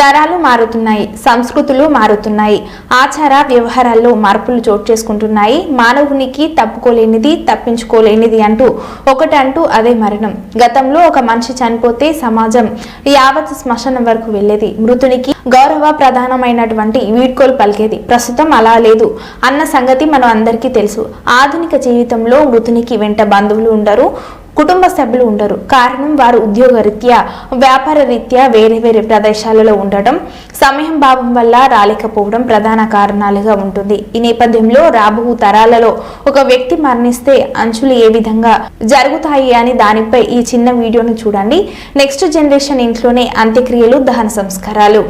తరాలు మారుతున్నాయి సంస్కృతులు మారుతున్నాయి ఆచార వ్యవహారాల్లో మార్పులు చోటు చేసుకుంటున్నాయి. మానవునికి తప్పుకోలేనిది తప్పించుకోలేనిది అంటూ ఒకటంటూ అదే మరణం. గతంలో ఒక మనిషి చనిపోతే సమాజం యావత్ శ్మశానం వరకు వెళ్ళేది. మృతునికి గౌరవ ప్రధానమైనటువంటి వీడ్కోలు పలికేది. ప్రస్తుతం అలా లేదు. అన్న సంగతి మనం అందరికీ తెలుసు. ఆధునిక జీవితంలో మృతునికి వెంట బంధువులు ఉండరు. కుటుంబ సభ్యులు ఉండరు. కారణం వారు ఉద్యోగ రీత్యా వ్యాపార రీత్యా వేరే వేరే ప్రదేశాలలో ఉండటం సమయం భావం వల్ల రాలేకపోవడం ప్రధాన కారణాలుగా ఉంటుంది. ఈ నేపథ్యంలో రాబో తరాలలో ఒక వ్యక్తి మరణిస్తే అంచులు ఏ విధంగా జరుగుతాయి అని దానిపై ఈ చిన్న వీడియోను చూడండి. నెక్స్ట్ జనరేషన్ ఇంట్లోనే అంత్యక్రియలు దహన సంస్కారాలు.